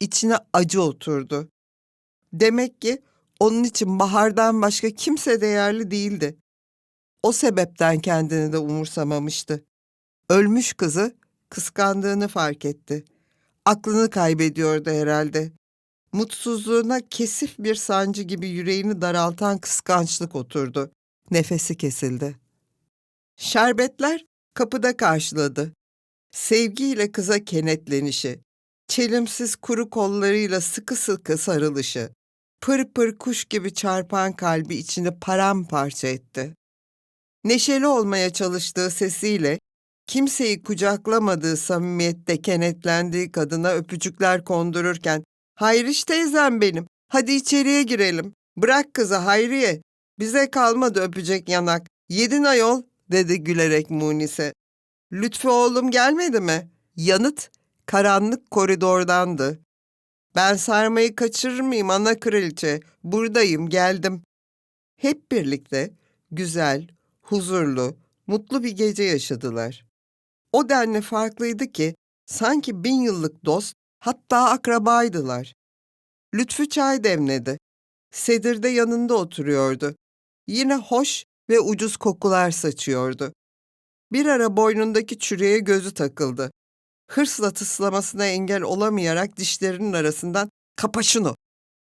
içine acı oturdu. Demek ki onun için bahardan başka kimse değerli değildi. O sebepten kendini de umursamamıştı. Ölmüş kızı kıskandığını fark etti. Aklını kaybediyordu herhalde. Mutsuzluğuna kesif bir sancı gibi yüreğini daraltan kıskançlık oturdu. Nefesi kesildi. Şerbetler kapıda karşıladı. Sevgiyle kıza kenetlenişi, çelimsiz kuru kollarıyla sıkı sıkı sarılışı, pır pır kuş gibi çarpan kalbi içini paramparça etti. Neşeli olmaya çalıştığı sesiyle, kimseyi kucaklamadığı samimiyette kenetlendiği kadına öpücükler kondururken, Hayriş teyzem benim, hadi içeriye girelim. Bırak kızı Hayriye, bize kalmadı öpecek yanak. Yedin ayol, dedi gülerek Munise. Lütfü oğlum gelmedi mi? Yanıt, karanlık koridordandı. Ben sarmayı kaçırır mıyım ana kraliçe? Buradayım, geldim. Hep birlikte güzel, huzurlu, mutlu bir gece yaşadılar. O denli farklıydı ki sanki bin yıllık dost, hatta akrabaydılar. Lütfü çay demledi. Sedir de yanında oturuyordu. Yine hoş ve ucuz kokular saçıyordu. Bir ara boynundaki çürüğe gözü takıldı. Hırsla tıslamasına engel olamayarak dişlerinin arasından kapa şunu.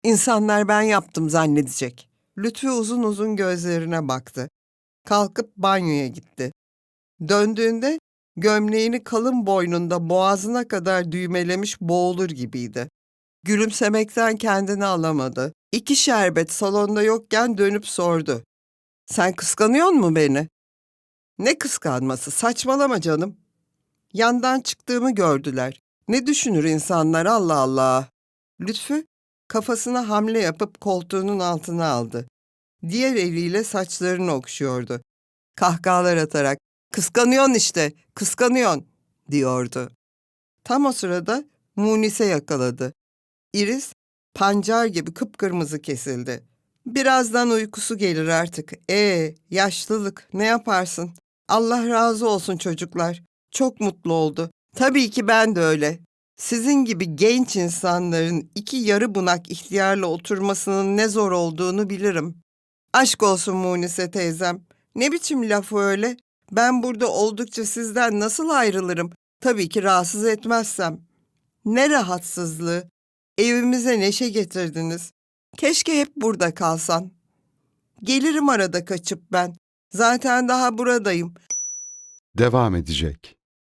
İnsanlar ben yaptım zannedecek. Lütfü uzun uzun gözlerine baktı. Kalkıp banyoya gitti. Döndüğünde gömleğini kalın boynunda boğazına kadar düğmelemiş boğulur gibiydi. Gülümsemekten kendini alamadı. İki şerbet salonda yokken dönüp sordu. Sen kıskanıyor mu beni? Ne kıskanması? Saçmalama canım. Yandan çıktığımı gördüler. Ne düşünür insanlar Allah Allah. Lütfü kafasına hamle yapıp koltuğunun altına aldı. Diğer eliyle saçlarını okşuyordu. Kahkahalar atarak kıskanıyorsun işte, kıskanıyorsun diyordu. Tam o sırada Munise yakaladı. Iris pancar gibi kıpkırmızı kesildi. Birazdan uykusu gelir artık. Ee, yaşlılık ne yaparsın? Allah razı olsun çocuklar. Çok mutlu oldu. Tabii ki ben de öyle. Sizin gibi genç insanların iki yarı bunak ihtiyarla oturmasının ne zor olduğunu bilirim. Aşk olsun Munise teyzem. Ne biçim laf öyle? Ben burada oldukça sizden nasıl ayrılırım? Tabii ki rahatsız etmezsem. Ne rahatsızlığı. Evimize neşe getirdiniz. Keşke hep burada kalsan. Gelirim arada kaçıp ben. Zaten daha buradayım. Devam edecek.